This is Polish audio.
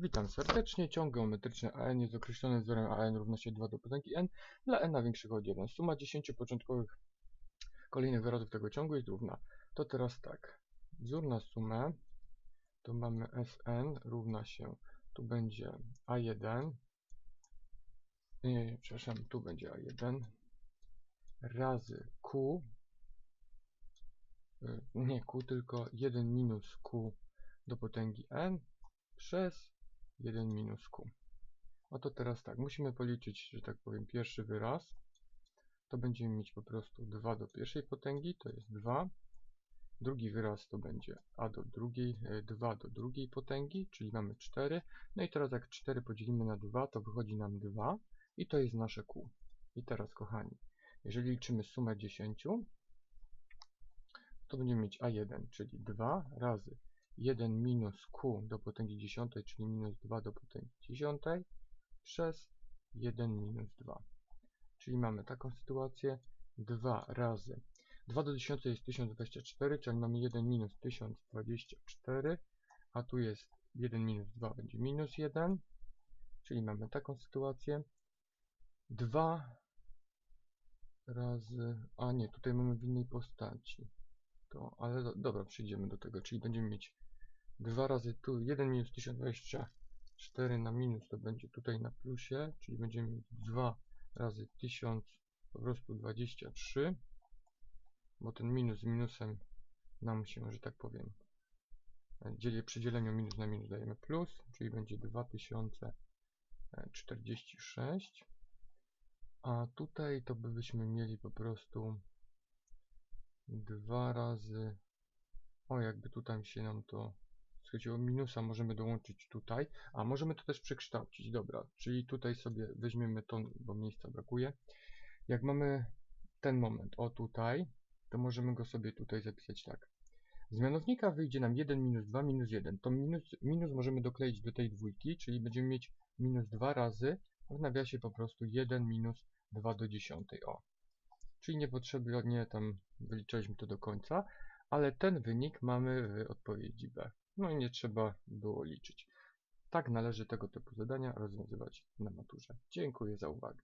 Witam serdecznie. Ciąg geometryczny AN jest określony wzorem AN równa się 2 do potęgi n dla n większego od 1. Suma 10 początkowych kolejnych wyrazów tego ciągu jest równa. To teraz tak. Wzór na sumę to mamy Sn równa się, tu będzie A1, nie, nie, nie przepraszam, tu będzie A1 razy Q, y, nie Q, tylko 1 minus Q do potęgi n przez 1 minus q. Oto teraz tak, musimy policzyć, że tak powiem, pierwszy wyraz. To będziemy mieć po prostu 2 do pierwszej potęgi, to jest 2. Drugi wyraz to będzie a do drugiej, 2 e, do drugiej potęgi, czyli mamy 4. No i teraz jak 4 podzielimy na 2, to wychodzi nam 2 i to jest nasze q. I teraz, kochani, jeżeli liczymy sumę 10, to będziemy mieć a1, czyli 2 razy 1 minus q do potęgi dziesiątej, czyli minus 2 do potęgi dziesiątej przez 1 minus 2. Czyli mamy taką sytuację 2 razy. 2 do 10 jest 1024, czyli mamy 1 minus 1024, a tu jest 1 minus 2 będzie minus 1, czyli mamy taką sytuację 2 razy, a nie, tutaj mamy w innej postaci, to, ale do, dobra, przejdziemy do tego, czyli będziemy mieć 2 razy tu 1 minus 1024 na minus to będzie tutaj na plusie, czyli będziemy mieć 2 razy 1000 po prostu 23, bo ten minus z minusem nam się, że tak powiem, dzieli przy dzieleniu minus na minus dajemy plus, czyli będzie 2046, a tutaj to byśmy mieli po prostu 2 razy, o jakby tutaj się nam to Słuchajcie, minusa możemy dołączyć tutaj, a możemy to też przekształcić. Dobra, czyli tutaj sobie weźmiemy to, bo miejsca brakuje. Jak mamy ten moment, o tutaj, to możemy go sobie tutaj zapisać tak. Z mianownika wyjdzie nam 1 minus 2 minus 1. To minus, minus możemy dokleić do tej dwójki, czyli będziemy mieć minus 2 razy, w nawiasie po prostu 1 minus 2 do 10. O. Czyli niepotrzebnie tam wyliczyliśmy to do końca, ale ten wynik mamy w odpowiedzi B. No i nie trzeba było liczyć. Tak należy tego typu zadania rozwiązywać na maturze. Dziękuję za uwagę.